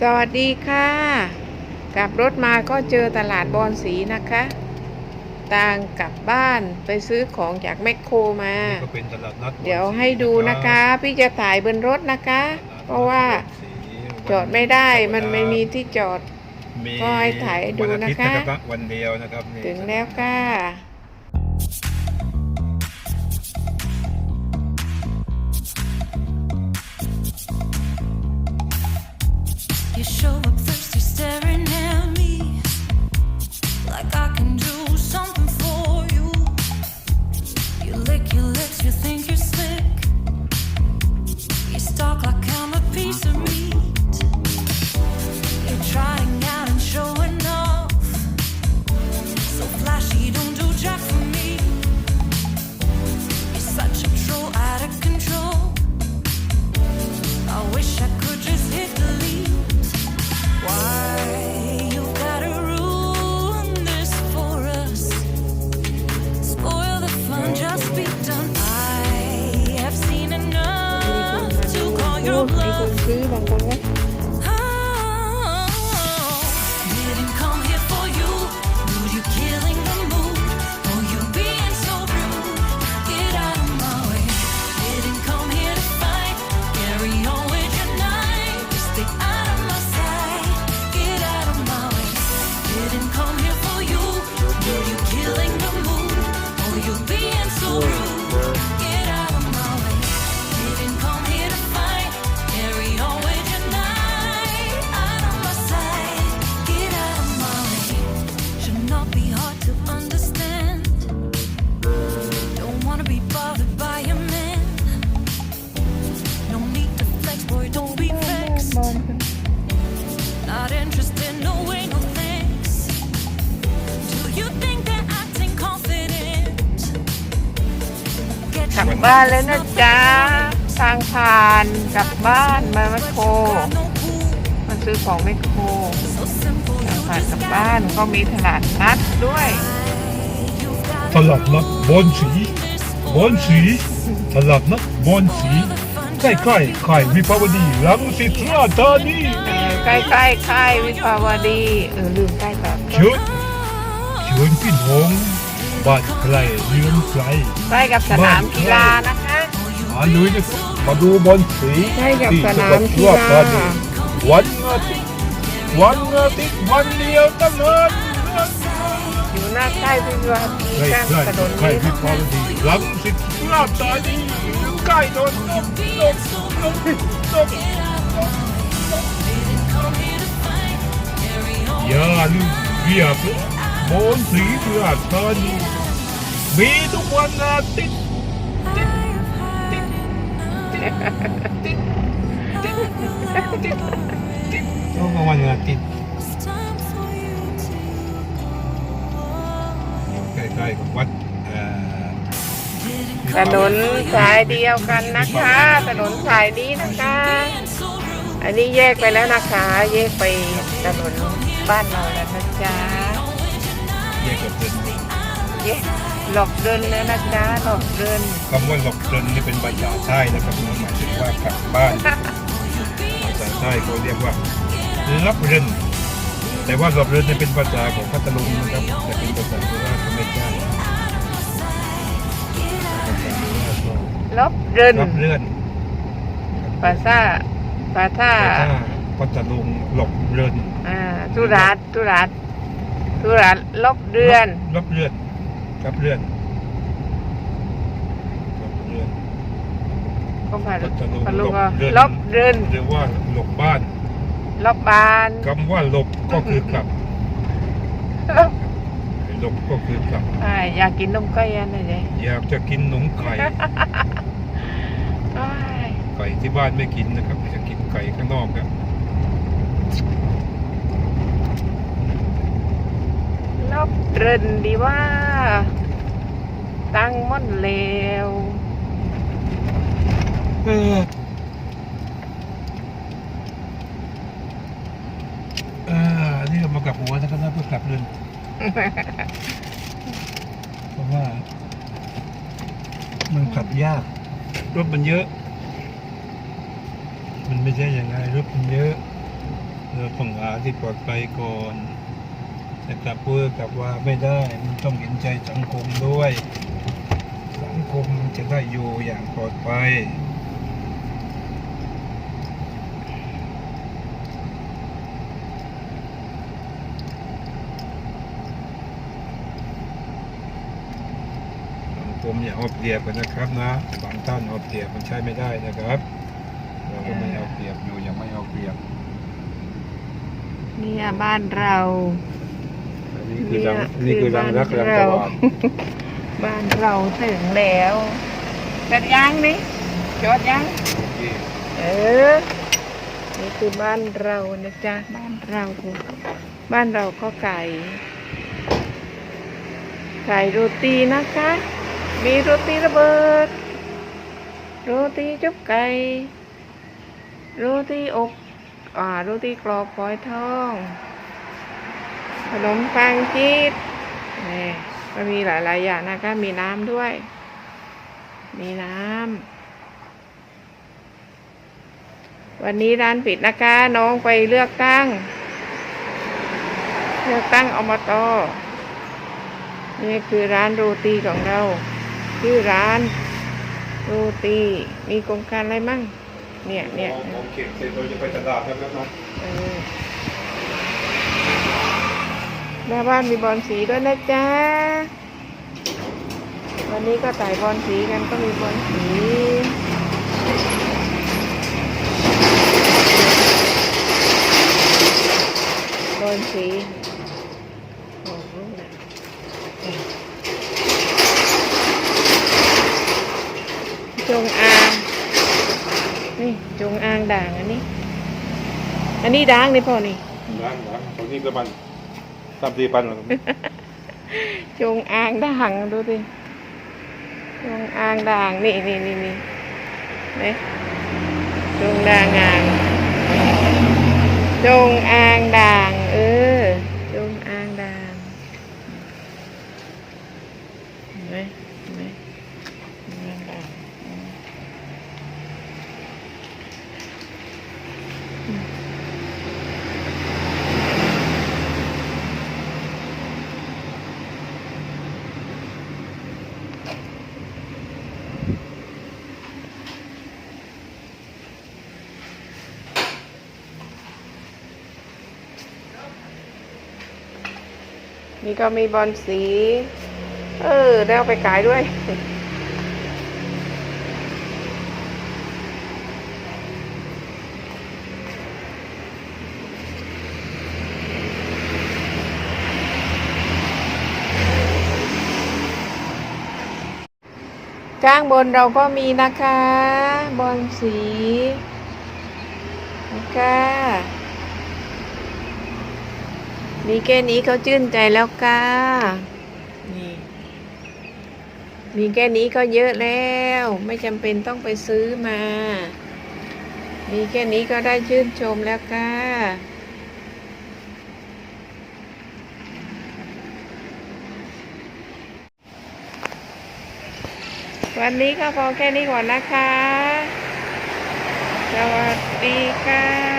สวัสดีค่ะ กลับรถมาก็เจอตลาดบอนสีนะคะ ต่างกลับบ้านไปซื้อของจากแมคโครมานี่ก็เป็นตลาดนัดเดี๋ยวให้ดูนะคะ พี่จะถ่ายบนรถนะคะ เพราะว่าจอดไม่ได้มันไม่มีที่จอดมีก็ให้ถ่ายให้ดูวัอาทิตย์นะคะรับวันเดียวนะครับนี่ถึงแล้วค่ะ บ your บ้านแล้วนะจ๊ะทางผ่านกลับบ้านมาแมคโคร got no cool. มาซื้อของแมคโคร So simple, ทาง you ผ่าน just กลับ got บ้านก็มีตลาดนัดด้วย You've got ตลาดนัดบอนสีบอนสีตลาดนัดบอนสีใกล้ใกล้ๆค่ายวิภาวดีรังสิตราชธานีเออใกล้ๆค่ายวิภาวดีเออลืมใกล้แบบ เชิญเชิญพี่น้อง บ้านไกลเรือนไกลใกล้กับสนามกีฬานะคะมาเลยนะครับมาดูบอลสีใช่กับที่สจังนาหวัมดกีสุราฬาษฎร์ธานีวันอาทิตย์วันอาทิตย์วันเดียวตลอดอยู่หน้าค่ายวิภาวดีใกล้ข้างใกล้ถนนใกล้นี้วิภาวดีรังสิตราชธานีอยู่ใกล้โดนนกนกนกนกอย่าลืมเรีย กบอลสีราชธานีมีทุกวันอาทิตย์ทุกวันอาทิตย์ใกล้ๆกับวัดถนนสายเดียวกันนะคะ ถนนสายนี้นะคะ อันนี้แยกไปแล้วนะคะ แยกไปถนนบ้านเราแล้วนะจ๊ะ เดินแยกหลอกเดินแล้วนะจ๊ะหลอกเดินคำว่าหลบเดินนี่เป็นภาษาใต้นะครับมันหมายถึงว่ากลับบ้านภาษาใต้เขาเรียกว่ารับเรินแต่ว่าหลบเรินเนี่ยเป็นภาษาของพัทลุงนะครับแต่เป็นภาษาโคราชก็ไม่ใช่ภาษาโคราชก็ลบเดินรับเรื่อนภาษาภาษาแต่ถ้าพัทลุงหลบเรินอ่าทุรัสทุรัสทุรั สลบเดือนรับเรื่อนรับเรื่อนรับเรื่อนก็ผ่านพัทลุงพาลุงหลก็บเดือนลบเดินหรือว่าหลบบ้านลบบ้านคำว่าหลบก็คือกลับหลบก็คือกลับ อ่าอยากกินนมไก่อันไหนเจ๊อยากจะกินหนมไก่ อ้ายไก่ที่บ้านไม่กินนะครับจะกินไก่ข้างนอกครับ ลบเดินดีว่า ตั้งม่อนเลวเออนี่เรามากลับหัวนะครับนะเพื่อกลับเรือนเพราะว่า มันขับยากรถมันเยอะ มันไม่ใช่อย่างไรรถมันเยอะเราต้องหาที่ปลอดภัยก่อน แต่กลับเพื่อกลับว่าไม่ได้มันต้องเห็นใจสังคมด้วย สังคมจะได้อยู่อย่างปลอดภัยสังคมอย่าเอาเปรียบกันนะครับนะบางท่านเอาเปรียบมันใช้ไม่ได้นะครับ เราก็ไม่เอาเปรียบอยู่ยังไม่เอาเปรียบเนี่ยบ้านเรา นนี้คือรังนี่คือรังรักรังตะวันบ้านเราถึงแล้วจอดยังนี่จอดยังโอเคเออ นี่คือบ้านเรานะจ๊ะ บ้านเรา บ้านเราก็ไก่ไก่โรตีนะคะ มีโรตีระเบิด โรตีจุ๊บไก่ โรตีอบอ่า โรตีกรอบฝอยทอง ขนมปังจีดนี่ก็มีหลาย ๆ อย่างนะคะมีน้ำด้วย มีน้ำ วันนี้ร้านปิดนะคะ น้องไปเลือกตั้ง เลือกตั้งอมตนี่คือร้านโรตีของเรา ชื่อร้านโรตี มีโครงการอะไรมั่ง เนี่ยเนี่ยโอเคเสร็จเราจะไปตลาดแล้วนะครับเออ หน้าบ้านมีบอลสีด้วยนะจ๊ะ วันนี้ก็ต่ายบอลสีกันก็มีบอลสีบอลสีโอ้โหจงอางนี่จงอางด่างอันนี้ อันนี้ด่างนี่พ่อนี่ร้านร้านตรงนี้ประมาณ สามสี่พันหรอจงอางด่างดูสิจงอางด่างนี่นี่นี่นี่นี่จงด่างอางจงอางด่าง เออ จงอางด่างเห็นไหมเห็นไหมจงอางด่างอืม นี่ก็มีบอลสี เออ ได้เอาไปขายด้วย ข้างบนเราก็มีนะคะ บอลสีนะคะ มีแค่นี้เขาชื่นใจแล้วค่ะนี่มีแค่นี้ก็เยอะแล้ว ไม่จำเป็นต้องไปซื้อมา มีแค่นี้ก็ได้ชื่นชมแล้วค่ะวันนี้ก็พอแค่นี้ก่อนนะคะ สวัสดีค่ะ